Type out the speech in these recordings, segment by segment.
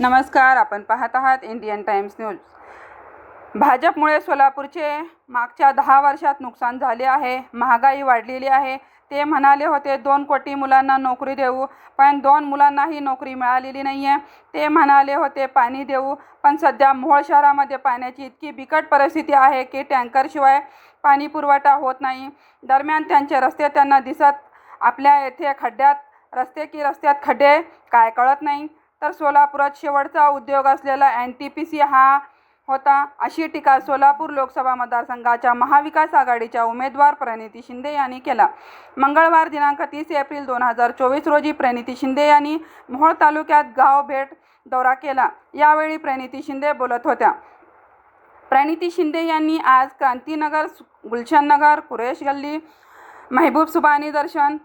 नमस्कार आपण पाहत आहात इंडियन टाइम्स न्यूज. भाजपमुळे सोलापूरचे मागच्या दहा वर्षात नुकसान झाले आहे महागाई वाढलेली आहे. ते म्हणाले होते दोन कोटी मुलांना नोकरी देऊ पण दोन मुलांनाही नोकरी मिळालेली नाही आहे ते म्हणाले होते पाणी देऊ पण सध्या मोहोळ शहरामध्ये पाण्याची इतकी बिकट परिस्थिती आहे की टँकरशिवाय पाणी पुरवठा होत नाही. दरम्यान त्यांचे रस्ते त्यांना दिसत आपल्या येथे खड्ड्यात रस्ते की रस्त्यात खड्डे काय कळत नाही. तर सोलापुरात शेवटचा उद्योग असलेला एन टी पी सी हा होता. अशी टीका सोलापूर लोकसभा मतदारसंघाच्या महाविकास आघाडीच्या उमेदवार प्रणिती शिंदे यांनी केला. मंगळवार दिनांक तीस एप्रिल दोन हजार चोवीस रोजी प्रणिती शिंदे यांनी मोहोळ तालुक्यात गाव भेट दौरा केला. यावेळी प्रणिती शिंदे बोलत होत्या. प्रणिती शिंदे यांनी आज क्रांतीनगर गुलशननगर कुरेश गल्ली महबूब सुबानी दर्शन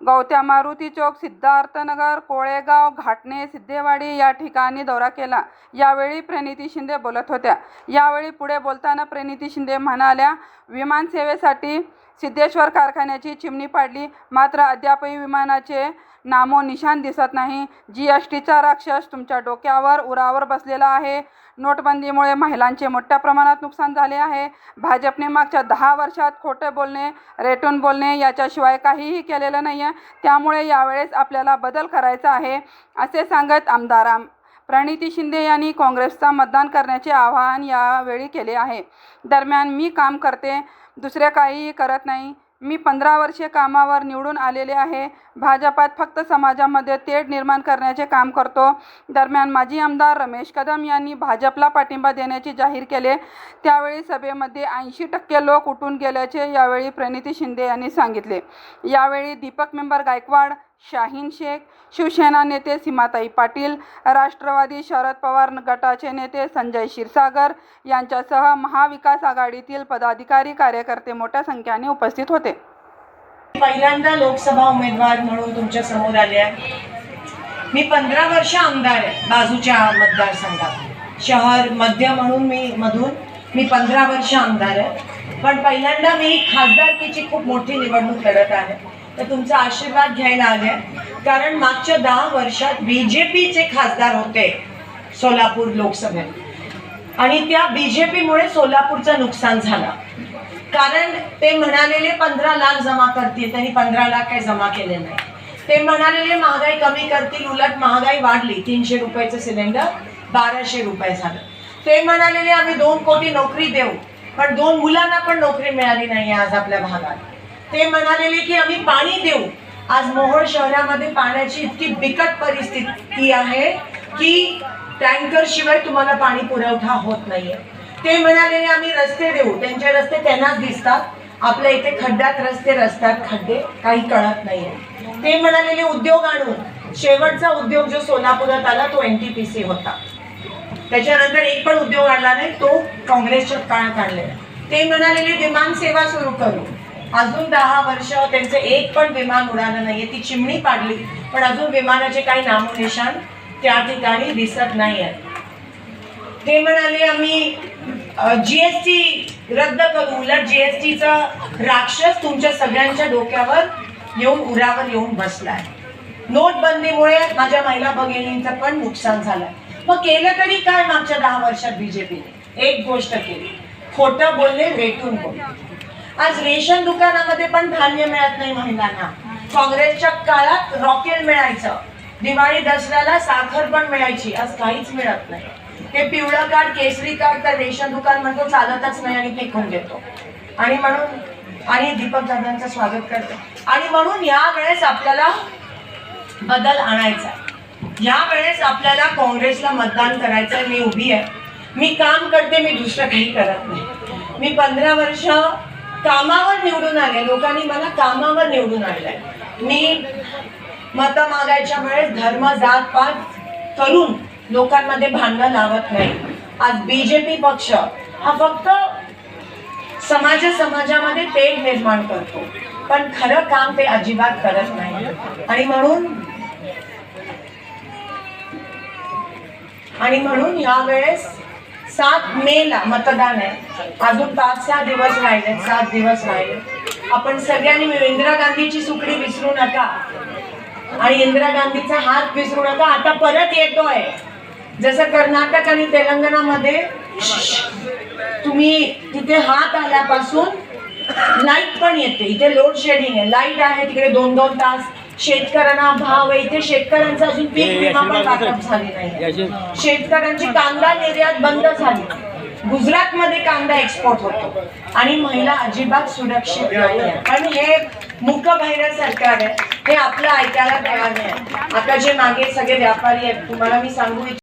गवत्या मारुती चौक सिद्धार्थनगर कोळेगाव घाटणे सिद्धेवाडी या ठिकाणी दौरा केला. यावेळी प्रणिती शिंदे बोलत होत्या. यावेळी पुढे बोलताना प्रणिती शिंदे म्हणाल्या विमानसेवेसाठी सिद्धेश्वर कारखान्याची चिमणी पाडली. मात्र अद्यापही विमानाचे नामोनिशान दिसत नाही. जी एस टीचा राक्षस तुमच्या डोक्यावर उरावर बसलेला आहे. नोटबंदीमुळे महिलांचे मोठ्या प्रमाणात नुकसान झाले आहे. भाजपने मागच्या दहा वर्षात खोटे बोलणे रेटून बोलणे याच्याशिवाय काहीही केलेलं नाही आहे त्यामुळे यावेळेस आपल्याला बदल करायचा आहे असे सांगत आमदार आम प्रणिती शिंदे यांनी काँग्रेसचा मतदान करण्याचे आवाहन यावेळी केले आहे. दरम्यान मी काम करते दुसरे काहीही करत नाही. मी पंधरा वर्षे कामावर निवडून आलेले आहे. भाजपात फक्त समाजामध्ये तेढ निर्माण करण्याचे काम करतो. दरम्यान माजी आमदार रमेश कदम यांनी भाजपला पाठिंबा देण्याचे जाहीर केले. त्यावेळी सभेमध्ये ऐंशी टक्के लोक उठून गेल्याचे यावेळी प्रणिती शिंदे यांनी सांगितले. यावेळी दीपक मेंबर गायकवाड शाहीन शेख शिवसेना नेते सीमाताई पाटील राष्ट्रवादी शरद पवार गटाचे नेते संजय क्षीरसागर यांच्यासह महाविकास आघाडीतील पदाधिकारी कार्यकर्ते मोठ्या संख्येने उपस्थित होते. पहिल्यांदा लोकसभा उमेदवार म्हणून तुमच्यासमोर आले आहे. मी पंधरा वर्ष आमदार आहे बाजूच्या मतदारसंघात. शहर मध्य म्हणून मी मधून मी पंधरा वर्ष आमदार आहे. पण पहिल्यांदा मी खासदारकीची खूप मोठी निवडणूक लढत आहे. तर तुमचा आशीर्वाद घ्यायला आले. कारण मागच्या दहा वर्षात बी जे पीचे खासदार होते सोलापूर लोकसभेत. आणि त्या बी जे पीमुळे सोलापूरचं नुकसान झालं. कारण ते म्हणालेले पंधरा लाख जमा करतील त्यांनी पंधरा लाख काही जमा केले नाही. ते म्हणालेले महागाई कमी करतील उलट महागाई वाढली तीनशे रुपयाचं सिलेंडर बाराशे रुपये झालं. ते म्हणालेले आम्ही दोन कोटी नोकरी देऊ पण दोन मुलांना पण नोकरी मिळाली नाही आज आपल्या भागात. ते म्हणालेले की आम्ही पाणी देऊ. आज मोहोळ शहरामध्ये पाण्याची इतकी बिकट परिस्थिती आहे की टँकर शिवाय तुम्हाला पाणी पुरवठा होत नाहीये. ते म्हणालेले आम्ही रस्ते देऊ. त्यांचे रस्ते त्यांनाच दिसतात. आपल्या इथे खड्ड्यात रस्ते रस्त्यात खड्डे. काही कळत नाहीये. ते म्हणालेले उद्योग आणून. शेवटचा उद्योग जो सोलापुरात आला तो एन टी पी सी होता. त्याच्यानंतर एक पण उद्योग आणला नाही तो काँग्रेसच्या काळात आणलेला. ते म्हणालेले विमान सेवा सुरू करू. अजून दहा वर्ष त्यांचं एक पण विमान उडालं नाहीये. ती चिमणी पाडली. पण अजून विमानाचे काही नामोनिशान त्या ठिकाणी दिसत नाही आहेत ते म्हणाले आम्ही जीएसटी रद्द करू. उलट जीएसटीचा राक्षस तुमच्या सगळ्यांच्या डोक्यावर येऊन उरावर येऊन बसलाय. नोटबंदीमुळे माझ्या महिला भगिनींचं पण नुकसान झालंय. मग केलं तरी काय मागच्या दहा वर्षात बीजेपीने एक गोष्ट केली. खोटं बोलले रेटून बोलले. आज रेशन दुकानामध्ये पण धान्य मिळत नाही महिलांना. काँग्रेसच्या काळात रॉकेल मिळायचं. दिवाळी दसऱ्याला साखर पण मिळायची. आज काहीच मिळत नाही. ते पिवळं कार्ड केसरी कार्ड तर रेशन दुकान म्हणतो चालतच नाही आणि फेकून देतो. आणि म्हणून आणि दीपक दादांचं स्वागत करतो. आणि म्हणून या वेळेस आपल्याला बदल आणायचा आहे. या वेळेस आपल्याला काँग्रेसला मतदान करायचं मी उभी आहे. मी काम करते मी दुसरं काही करत नाही. मी पंधरा वर्ष कामावर निवडून आले. लोकांनी मला कामावर निवडून आणलंय. मी मतं मागायच्या वेळेस धर्म जात पात करून लोकांमध्ये भांडणं लावत नाही. आज बीजेपी पक्ष हा फक्त समाज समाजामध्ये तेढ निर्माण करतो. पण खरं काम ते अजिबात करत नाही. आणि म्हणून आणि म्हणून यावेळेस सात मे ला मतदान आहे. अजून पाच सहा दिवस राहिले सात दिवस राहिले. आपण सगळ्यांनी इंदिरा गांधीची सुकडी विसरू नका. आणि इंदिरा गांधीचा हात विसरू नका. आता परत येतोय. जसं कर्नाटक आणि तेलंगणामध्ये तुम्ही तिथे हात आल्यापासून लाइट पण येते. इथे लोड शेडिंग आहे. लाइट आहे तिकडे दोन दोन तास शेतकऱ्यांना भाव आहे इथे शेतकऱ्यांचा अजून पीक विमा पण वाटप झाली नाही. शेतकऱ्यांची कांदा निर्यात बंद झाली. गुजरातमध्ये कांदा एक्सपोर्ट होतो. आणि महिला अजिबात सुरक्षित नाही आणि हे मुकबहिर सरकार आहे. हे आपलं ऐकायला तयार नाही. आता जे मागे सगळे व्यापारी आहेत तुम्हाला मी सांगू